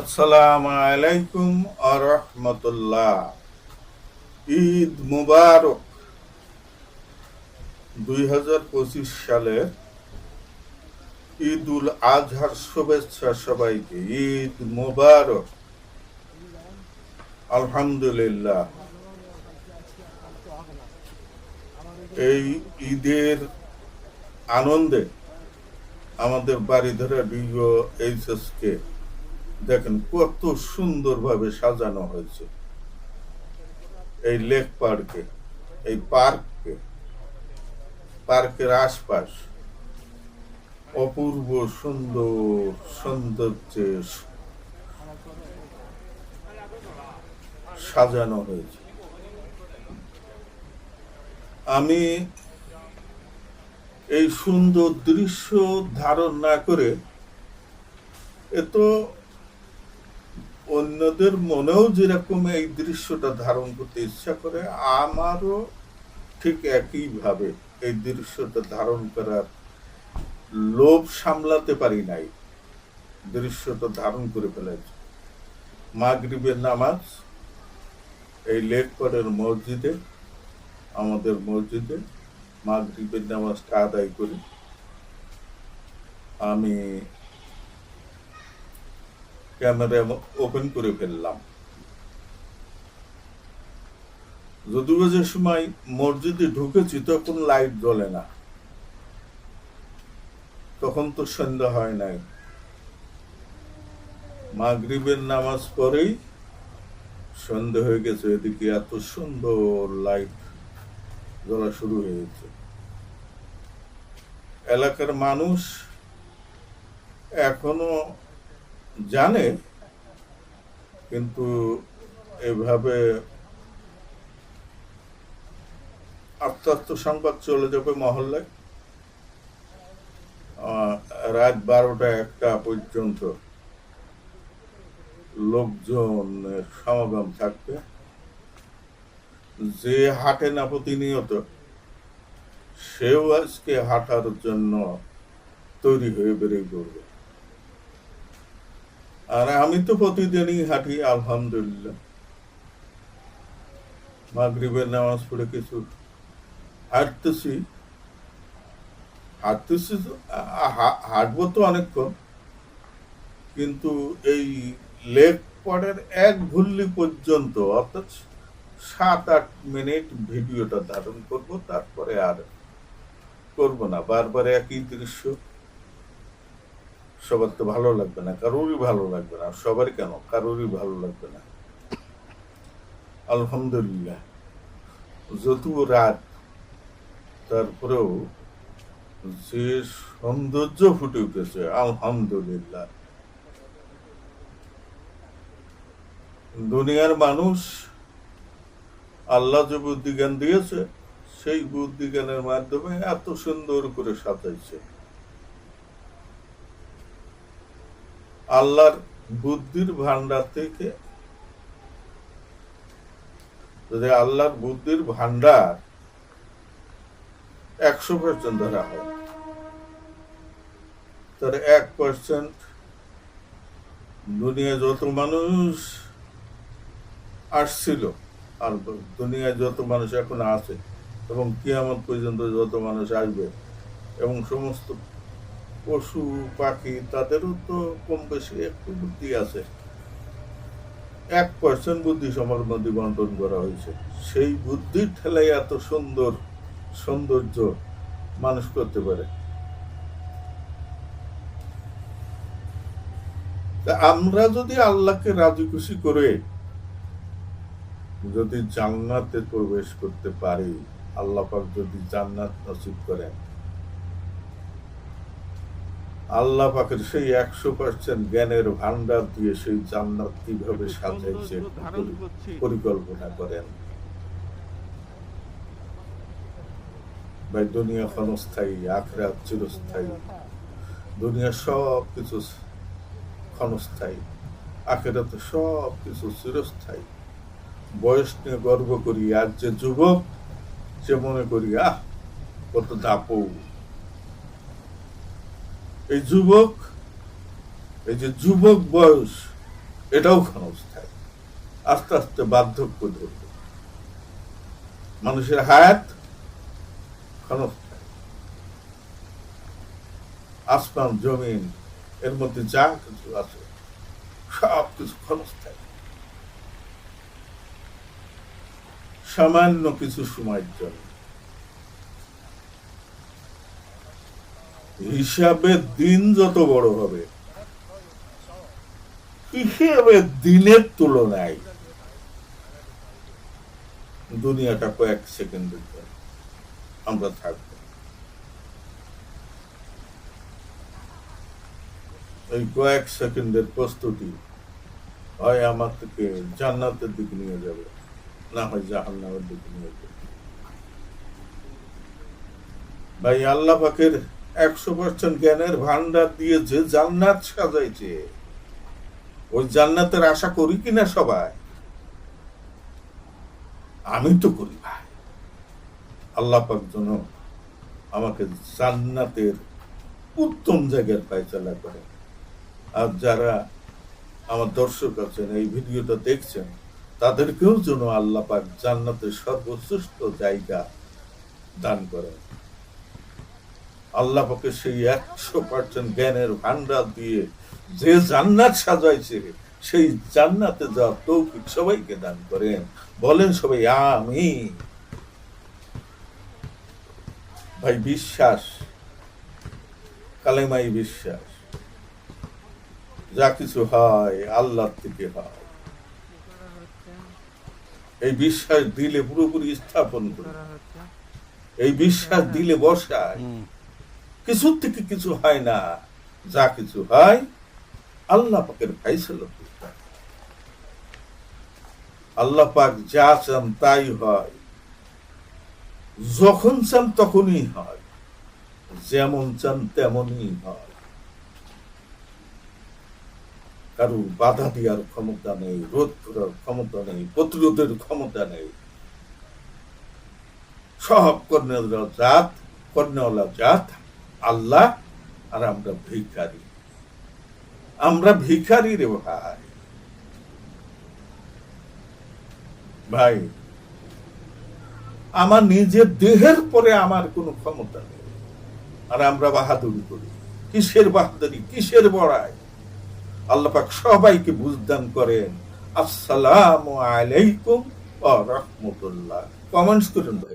আসসালামু আলাইকুম আরহামতুল্লাহ ঈদ মুবারক। দুই হাজার পঁচিশ সালের ঈদ উল আজহার শুভেচ্ছা সবাইকে। ঈদ মুবারক। আলহামদুলিল্লাহ। এই ঈদের আনন্দে আমাদের বাড়ি বাড়িধারা ডিও এইচএস কে দেখেন, কত সুন্দরভাবে সাজানো হয়েছে। এই লেক পার্কে, এই পার্ককে, পার্কের আশপাশ, অপূর্ব সুন্দর সৌন্দর্যে সাজানো হয়েছে। আমি এই সুন্দর দৃশ্য ধারণ না করে এ তো অন্যদের মনেও যেরকম এই দৃশ্যটা ধারণ করতে ইচ্ছা করে, আমারও ঠিক একইভাবে এই দৃশ্যটা ধারণ করার লোভ সামলাতে পারি নাই। দৃশ্যটা ধারণ করে ফেলেছে। মাগরিবের নামাজ, এই লেকপাড়ের মসজিদে, আমাদের মসজিদে মাগরিবের নামাজটা আদায় করি। আমি ক্যামেরা ওপেন করে ফেললাম। যদিও সময় মসজিদে ঢুকেছি, তখন লাইট জ্বলে না। তখন তো সন্ধ্যা হয় নাই। মাগরিবের নামাজ পরেই সন্ধ্যা হয়ে গেছে, এদিকে এত সুন্দর লাইট জ্বলা শুরু হয়েছে। এলাকার মানুষ এখনও জানে, কিন্তু এভাবে আস্তে সংবাদ চলে যাবে মহল্লায় রাত বারোটা একটা পর্যন্ত লোকজনের সমাগম থাকবে। যে হাঁটে না প্রতিনিয়ত, সেও আজকে হাঁটার জন্য তৈরি হয়ে বেরিয়ে পড়বে। আর আমি তো প্রতিদিনই হাঁটি, আলহামদুলিল্লাহ। মাগরিবের নামাজ পড়ে কিছু হাঁটতেছি। হাঁটতেছি হাঁটবো তো অনেকক্ষণ। কিন্তু এই লেক পরের এক ভুল্লি পর্যন্ত, অর্থাৎ সাত আট মিনিট ভিডিওটা ধারণ করব, তারপরে আর করব না। বারবার একই দৃশ্য। সবার তো ভালো লাগবে না, কারোরই ভালো লাগবে না সবার কেন? কারোরই ভালো লাগবে না। আলহামদুলিল্লাহ। যদিও রাত, তারপরেও যে সৌন্দর্য ফুটে উঠেছে, আলহামদুলিল্লাহ। দুনিয়ার মানুষ আল্লাহ যে বুদ্ধিজ্ঞান দিয়েছে, সেই বুদ্ধিজ্ঞানের মাধ্যমে এত সুন্দর করে সাজাইছে। আল্লাহর বুদ্ধির ভান্ডার থেকে যদি আল্লাহর বুদ্ধির ভান্ডার একশো পার্সেন্ট ধরা হয় তার এক পার্সেন্ট দুনিয়ায় যত মানুষ আসছিল, আর দুনিয়ায় যত মানুষ এখন আছে এবং কিয়ামত পর্যন্ত যত মানুষ আসবে এবং সমস্ত পশু, পাখি, তাদেরও তো কম বেশি একটু বুদ্ধি আছে। এক পার্সেন্ট বুদ্ধি সবার মধ্যে বন্টন করা হয়েছে। সেই বুদ্ধির ঠেলাই এত সুন্দর সৌন্দর্য মানুষ করতে পারে। আমরা যদি আল্লাহকে রাজি খুশি করে যদি জান্নাতে প্রবেশ করতে পারি, আল্লাহ পাক যদি জান্নাত নসিব করেন আল্লাহ পাকের সেই একশো পার্সেন্ট জ্ঞানের ভান্ডার দিয়ে সেই জান্নাত কীভাবে সাজাইছে। পরিকল্পনা করেন। ভাই, দুনিয়া ক্ষণস্থায়ী, আখরাত চিরস্থায়ী। দুনিয়া সব কিছু ক্ষণস্থায়ী। আখেরাত সব কিছু চিরস্থায়ী। বয়স নিয়ে গর্ব করি আর যে যুবক সে মনে করি, আহ, কত দাপৌ এই যুবক, এই যে যুবক বয়স, এটাও ক্ষণস্থায়ী আস্তে আস্তে বার্ধক্য ধরবে মানুষের হায়াত ক্ষণস্থায়ী আসমান, জমিন, এর মধ্যে যা কিছু আছে সব কিছু ক্ষণস্থায়ী সামান্য কিছু সময়ের জন্য হিসাবে দিন যত বড় হবে, হিসেবে দিনের তুলনায় দুনিয়াটা কয়েক সেকেন্ডের জন্য আমরা থাকব। এই কয়েক সেকেন্ডের প্রস্তুতি হয় আমার থেকে জান্নাতের দিকে নিয়ে যাবে, না হয় জাহান্নামের দিকে নিয়ে যাবে। ভাই, আল্লাহ একশো পার্সেন্ট জ্ঞানের ভান্ডার দিয়ে যে জান্নাত সাজাইছে, ওই জান্নাতের আশা করি কিনা সবাই? আমি তো করি ভাই। আল্লাহ পাক যেন আমাকে জান্নাতের উত্তম জায়গার পায়চালা করে। আর যারা আমার দর্শক আছেন, এই ভিডিওটা দেখছেন, তাদেরকেও যেন আল্লাহ পাক জান্নাতের সর্বশ্রেষ্ঠ জায়গা দান করেন। আল্লাহ পাকে সেই একশো পার্সেন্ট জ্ঞানের ভান্ডার দিয়ে যে জান্নাত সাজাইছে, সেই জান্নাতে যাওয়ার তৌফিক সবাইকে দান করেন। বলেন সবাই আমি ভাই, বিশ্বাস, কালেমাই বিশ্বাস। যা কিছু হয় আল্লাহ থেকে হয়। এই বিশ্বাস দিলে পুরোপুরি স্থাপন করে। এই বিশ্বাস দিলে বসায়। কিছু থেকে কিছু হয় না? যা কিছু হয়, আল্লাহ পাকের ফাইসলা আল্লাহ পাক যা চান তাই হয়। যখন চান তখনই হয়। যেমন চান তেমনই হয়। কারও বাধা দেওয়ার ক্ষমতা নেই, রোধ করার ক্ষমতা নেই, প্রতিরোধের ক্ষমতা নেই। সব কর্ণেরা জাত কর্ণওয়ালা জাত আল্লাহ আর আমরা ভিখারি। আমরা ভিখারি রে ভাই। ভাই, আমার নিজের দেহের পরে আমার কোনো ক্ষমতা নেই। আর আমরা বাহাদুরি করি। কিসের বাহাদুরি? কিসের বড়াই? আল্লাহ পাক সবাইকে বুঝদান করেন, আসসালামু আলাইকুম ওয়া রাহমাতুল্লাহ। কমেন্টস করুন ভাই।